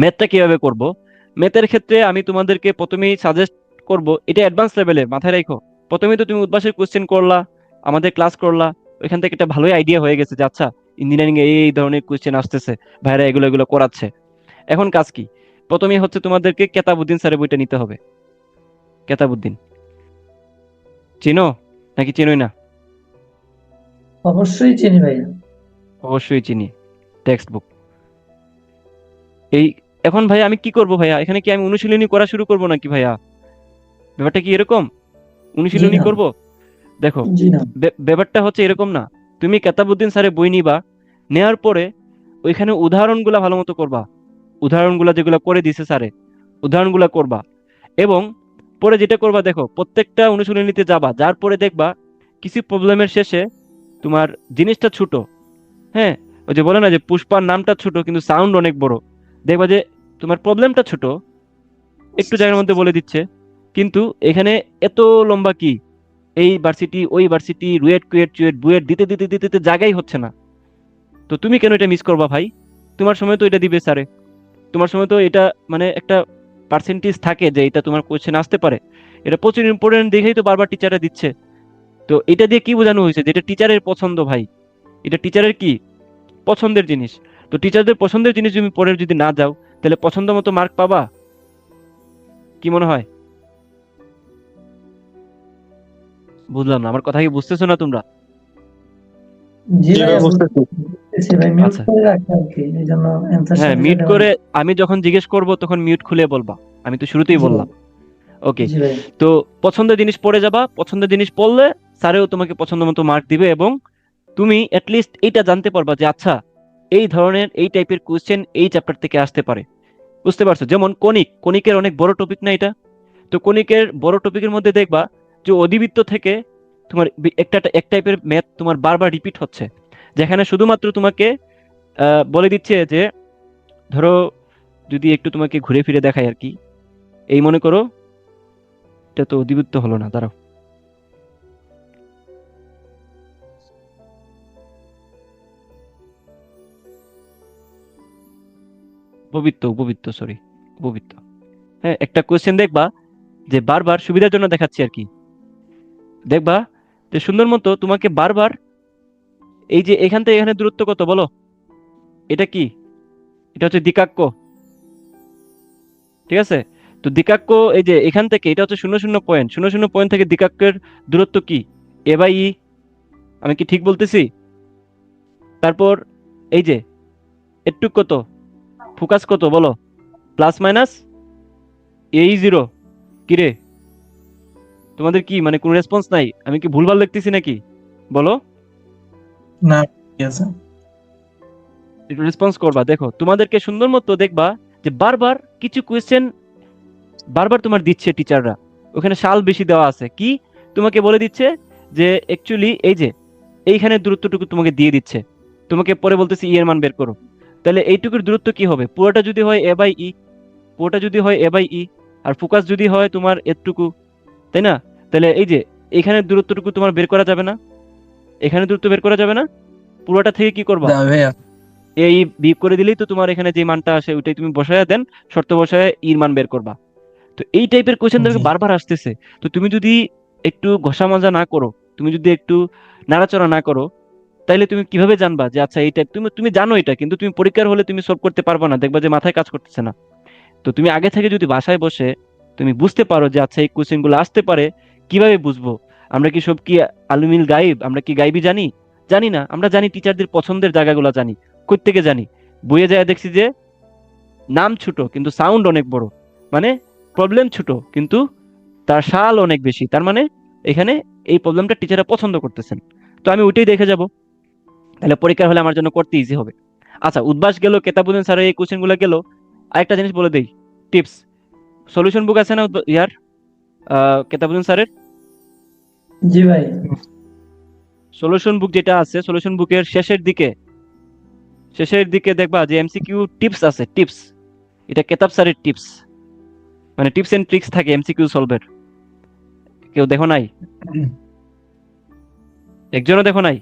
ম্যাথটা কীভাবে করব? ম্যাথের ক্ষেত্রে আমি তোমাদেরকে প্রথমেই সাজেস্ট করব এটা অ্যাডভান্স লেভেলে মাথায় রাখো। প্রথমেই তো তুমি উদ্ভাসের কোশ্চেন করলা আমাদের ক্লাস করলা ওইখান থেকে একটা ভালোই আইডিয়া হয়ে গেছে যে আচ্ছা ইঞ্জিনিয়ারিং এ এই ধরনের কোশ্চেন আসতেছে ভাইরা এগুলো এগুলো করাচ্ছে। এখন কাজ কি? প্রথমেই হচ্ছে তোমাদেরকে কেতাবুদ্দিন স্যারের বইটা নিতে হবে। কেতাবুদ্দিন। চিনো? নাকি চিনোই না? অবশ্যই চিনি ভাইয়া। অবশ্যই চিনি। টেক্সট বুক এই এখন ভাইয়া আমি কি করব ভাইয়া? এখানে কি আমি অনুশীলনী করা শুরু করব নাকি ভাইয়া? ব্যাপারটা কি এরকম? অনুশীলনী। করব? দেখো ব্যাপারটা হচ্ছে এরকম না। তুমি কেতাবুদ্দিন স্যারের বই নিবা নেওয়ার পরে ওইখানে উদাহরণগুলা ভালো মতো করবা। উদাহরণগুলা যেগুলো করে দিছে স্যারে উদাহরণগুলা করবা। এবং পরে যেটা করবা দেখো প্রত্যেকটা অনুশীলনীতে যাবা যার পরে দেখবা কিছু প্রবলেমের শেষে তোমার জিনিসটা ছোট। হ্যাঁ? ওই যে বলে না যে পুষ্পার নামটা ছোট কিন্তু সাউন্ড অনেক বড়। দেখবা যে তোমার প্রবলেমটা ছোট, একটু জায়গার মধ্যে বলে দিচ্ছে। কিন্তু এখানে এত লম্বা কি? এই ভার্সিটি ওই ভার্সিটি রুয়েট, কুয়েট, চুয়েট, বুয়েট দিতে দিতে দিতে দিতে জায়গাই হচ্ছে না। তো তুমি কেন এটা মিস করবা ভাই? তোমার সময় তো এটা দিবে স্যারে তোমার সময় তো এটা মানে একটা পার্সেন্টেজ থাকে যে এটা তোমার কোয়েশ্চেন আসতে পারে। এটা প্রচুর ইম্পর্টেন্ট দেখেই তো বারবার টিচাররা দিচ্ছে। তো এটা দিয়ে কি বোঝানো হয়েছে যে এটা টিচারের পছন্দ ভাই? এটা টিচারের কি? পছন্দের জিনিস। তো টিচারদের পছন্দের জিনিস তুমি পরে যদি না যাও তাহলে পছন্দ মতো মার্ক পাবা? কি মনে হয়? বুঝলাম না আমার কথা কি বুঝতেছো না তোমরা? আচ্ছা। হ্যাঁ মিউট করে আমি যখন জিজ্ঞেস করব তখন মিউট খুলে বলবা। আমি তো শুরুতেই বললাম। ওকে তো পছন্দের জিনিস পড়ে যাবা পছন্দের জিনিস পড়লে স্যারেও তোমাকে পছন্দ মতো মার্ক দিবে এবং তুমি অ্যাটলিস্ট এইটা জানতে পারবা যে আচ্ছা এই ধরনের, এই টাইপের কোয়েশ্চেন এই চ্যাপ্টার থেকে আসতে পারে। বুঝতে পারছ? যেমন কণিক, কণিকের অনেক বড় টপিক না এটা? তো কণিকের বড় টপিকের মধ্যে দেখবা যে অধিবৃত্ত থেকে তোমার একটা, এক টাইপের ম্যাথ তোমার বারবার রিপিট হচ্ছে। যেখানে শুধুমাত্র তোমাকে বলে দিচ্ছে যে, ধরো যদি একটু তোমাকে ঘুরে ফিরে দেখায় আর কি। এই মনে করো, এটা তো অধিবৃত্ত হলো না, দাঁড়াও। উপবৃত্ত উপবৃত্ত সরি উপবৃত্ত। হ্যাঁ একটা কোয়েশ্চেন দেখবা যে বারবার সুবিধার জন্য দেখাচ্ছি আর কি। দেখবা যে সুন্দর মতো তোমাকে বারবার এই যে এখান থেকে এখানে দূরত্ব কত বলো? এটা কি? এটা হচ্ছে দিকাক্ষ ঠিক আছে? তো দিকাক্ষ এই যে এখান থেকে, এটা হচ্ছে শূন্য শূন্য পয়েন্ট শূন্য শূন্য পয়েন্ট থেকে দিকাক্কের দূরত্ব কি? A by E. আমি কি ঠিক বলতেছি? তারপর এই যে একটু কত? ফোকাস কত বলো? Plus minus? এই জিরো। কিরে? তোমাদের কি মানে কোনো রেসপন্স নাই? আমি কি ভুলভাল লিখতেছি নাকি? বলো। না একটু রেসপন্স করবা। দেখো তোমাদেরকে সুন্দর মতো দেখবা যে বারবার কিছু কোয়েশ্চেন বারবার তোমার দিচ্ছে টিচাররা ওখানে সাল বেশি দেওয়া আছে। কি? তোমাকে বলে দিচ্ছে যে অ্যাকচুয়ালি এই যে এইখানে দূরত্বটুকু তোমাকে দিয়ে দিচ্ছে। তোমাকে পরে বলতেছি ই এর মান বের করো। তাহলে এইটুকুর দূরত্ব কি হবে? পুরোটা যদি হয় এ বাই ই পুরোটা যদি হয় এ বাই ই আর ফোকাস যদি হয় তোমার এতটুকু তাই না? তাহলে এই যে এখানে দূরত্বটুকু তোমার বের করা যাবে না। এখানে দূরত্ব বের করা যাবে না। পুরোটা থেকে কি করবা? এই বিয়োগ করে দিলেই তো তোমার এখানে যে মানটা আসে ওইটাই তুমি বসায় দেন শর্ত বসায় ইর মান বের করবা। তো এই টাইপের কোয়েশ্চেন তোমাকে বারবার আসতেছে। তো তুমি যদি একটু ঘষা মাজা না করো তুমি যদি একটু নাড়াচড়া না করো তাইলে তুমি কীভাবে জানবা যে আচ্ছা এই টাইপ তুমি তুমি জানো এটা, কিন্তু তুমি পরীক্ষার হলে তুমি সলভ করতে পারবে না, দেখবা যে মাথায় কাজ করতেছে না। তো তুমি আগে থেকে যদি বাসায় বসে তুমি বুঝতে পারো যে আচ্ছা এই কোশ্চেনগুলো আসতে পারে, কীভাবে বুঝব? আমরা কি সব কি আলুমিল গাইব আমরা কি গাইবি জানি? জানি না, আমরা জানি টিচারদের পছন্দের জায়গাগুলো জানি থেকে জানি? বইয়ে যায় দেখছি যে নাম ছোট, কিন্তু সাউন্ড অনেক বড়। মানে প্রবলেম ছোট, কিন্তু তার সাল অনেক বেশি। তার মানে এখানে এই প্রবলেমটা টিচাররা পছন্দ করতেছেন। তো আমি ওইটাই দেখে যাব। তাহলে পরীক্ষা হলে আমার জন্য করতে ইজি হবে। আচ্ছা উদ্বাস গেল কেতাবুদ্দিন স্যারের এই কোশ্চেনগুলো। গেল আরেকটা জিনিস বলে দেই টিপস সলিউশন বুক আছে না ইয়ার? কেতাবুদ্দিন স্যারের? জি ভাই। সলিউশন বুক যেটা আছে সলিউশন বুকের শেষের দিকে শেষের দিকে দেখবা যে এমসিকিউ টিপস আছে টিপস এটা কেতাব স্যারের টিপস মানে টিপস এন্ড ট্রিক্স থাকে এমসিকিউ সলভের কেউ দেখো নাই? একজনও দেখো নাই?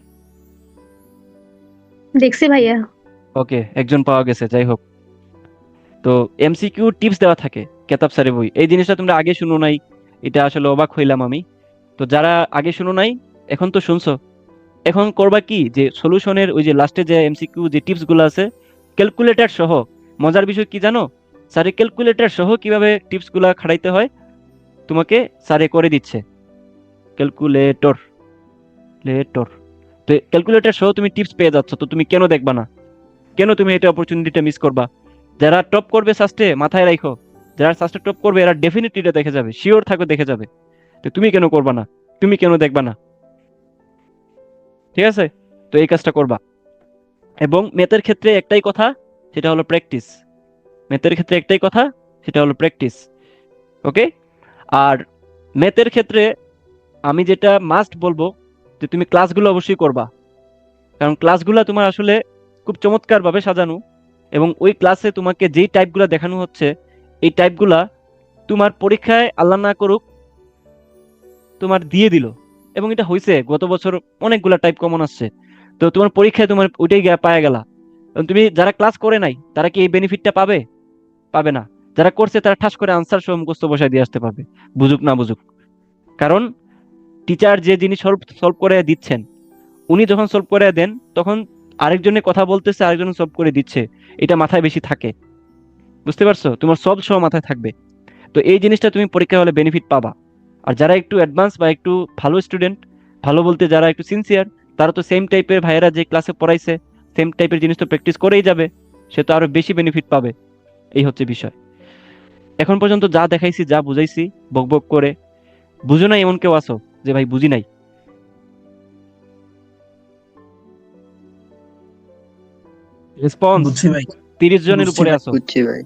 দেখছি ভাইয়া। ওকে, একজন পাওয়া গেছে, যাই হোক। তো এমসিকিউ টিপস দেওয়া থাকে, কেতাব স্যারের বই। এই জিনিসটা তোমরা আগে শুনো নাই, এটা আসলে অবাক হইলাম আমি। তো যারা আগে শুনো নাই, এখন তো শুনছো। এখন করবা কি যে সলিউশনের ওই যে লাস্টে যে এমসিকিউ যে টিপসগুলো আছে ক্যালকুলেটর সহ, মজার বিষয় কি জানো? স্যারে ক্যালকুলেটর সহ কীভাবে টিপসগুলা খাড়াইতে হয়, তোমাকে স্যারে করে দিচ্ছে। ক্যালকুলেটর লেটর তো ক্যালকুলেটর সহ তুমি টিপস পেয়ে যাচ্ছ, তো তুমি কেন দেখবা না? কেন তুমি এটা অপরচুনিটিটা মিস করবা? যারা টপ করবে সাস্টে মাথায় রাখো যারা সাস্টে টপ করবে, এরা ডেফিনেটলি এটা দেখে যাবে শিওর থাকো দেখে যাবে। তো তুমি কেন করবা না? তুমি কেন দেখবা না? ঠিক আছে? তো এই কাজটা করবা। এবং ম্যাথের ক্ষেত্রে একটাই কথা, সেটা হলো প্র্যাকটিস ম্যাথের ক্ষেত্রে একটাই কথা, সেটা হলো প্র্যাকটিস ওকে আর ম্যাথের ক্ষেত্রে আমি যেটা মাস্ট বলব যে তুমি ক্লাসগুলো অবশ্যই করবা। কারণ ক্লাসগুলো তোমার আসলে খুব চমৎকারভাবে সাজানো এবং ওই ক্লাসে তোমাকে যেই টাইপগুলো দেখানো হচ্ছে, এই টাইপগুলা তোমার পরীক্ষায় আল্লাহ না করুক তোমার দিয়ে দিল। এবং এটা হয়েছে গত বছর অনেকগুলা টাইপ কমন আসছে। তো তোমার পরীক্ষায় তোমার ওইটাই পাওয়া গেলা। তুমি যারা ক্লাস করে নাই, তারা কি এই বেনিফিটটা পাবে? পাবে না। যারা করছে, তারা ঠাস করে আনসার সহ মুখস্থ বসায় দিয়ে আসতে পারবে। বুঝুক না বুঝুক। কারণ টিচার যে জিনিস সলভ সলভ করে দিচ্ছেন, উনি যখন সলভ করে দেন, তখন আরেকজনের কথা বলতেছে, আরেকজন সলভ করে দিচ্ছে। এটা মাথায় বেশি থাকে। বুঝতে পারছ? তোমার সব সহ মাথায় থাকবে। তো এই জিনিসটা তুমি পরীক্ষা হলে বেনিফিট পাবা। আর যারা একটু অ্যাডভান্স বা একটু ভালো স্টুডেন্ট ভালো বলতে যারা একটু সিনসিয়ার তারা তো সেম টাইপের ভাইয়েরা যে ক্লাসে পড়াইছে সেম টাইপের জিনিস তো প্র্যাকটিস করেই যাবে। সে তো আরও বেশি বেনিফিট পাবে। এই হচ্ছে বিষয়। এখন পর্যন্ত যা দেখাইছি, যা বুঝাইছি, বক বক করে, বুঝো না এমন কেউ আসো যে ভাই বুঝি নাই। রেসপন্স তিরিশ জনের উপরে আছো। আসো বুঝছি ভাই।